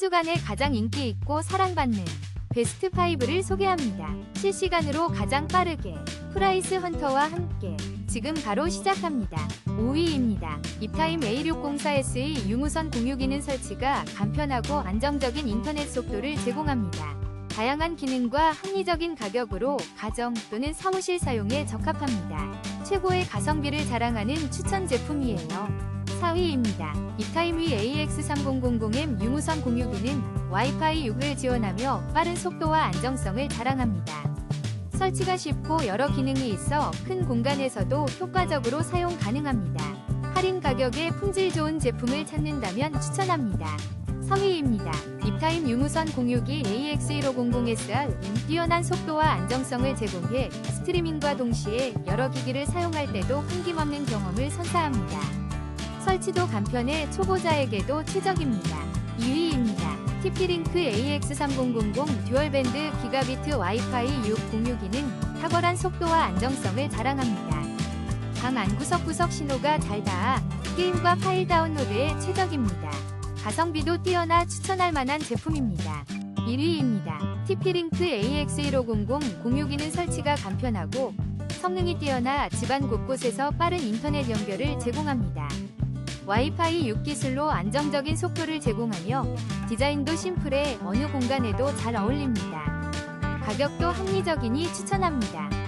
주간에 가장 인기 있고 사랑받는 베스트 5를 소개합니다. 실시간으로 가장 빠르게 프라이스 헌터와 함께 지금 바로 시작합니다. 5위입니다. 입타임 A604SE 유무선 공유 기능 설치가 간편하고 안정적인 인터넷 속도를 제공합니다. 다양한 기능과 합리적인 가격으로 가정 또는 사무실 사용에 적합합니다. 최고의 가성비를 자랑하는 추천 제품이에요. 4위입니다. 입타임위 AX3000M 유무선 공유 기능 와이파이 6을 지원하며 빠른 속도와 안정성을 자랑합니다. 설치가 쉽고 여러 기능이 있어 큰 공간에서도 효과적으로 사용 가능합니다. 할인 가격에 품질 좋은 제품을 찾는다면 추천합니다. 3위입니다. 입타임 유무선 공유기 AX1500SR은 뛰어난 속도와 안정성을 제공해 스트리밍과 동시에 여러 기기를 사용할 때도 흥김없는 경험을 선사합니다. 설치도 간편해 초보자에게도 최적입니다. 2위입니다. TP-링크 AX3000 듀얼밴드 기가비트 와이파이 6 공유 기능 탁월한 속도와 안정성을 자랑합니다. 방 안 구석구석 신호가 잘 닿아 게임과 파일 다운로드에 최적입니다. 가성비도 뛰어나 추천할 만한 제품입니다. 1위입니다. TP-링크 AX1500 공유 기능 설치가 간편하고 성능이 뛰어나 집안 곳곳에서 빠른 인터넷 연결을 제공합니다. 와이파이 6 기술로 안정적인 속도를 제공하며 디자인도 심플해 어느 공간에도 잘 어울립니다. 가격도 합리적이니 추천합니다.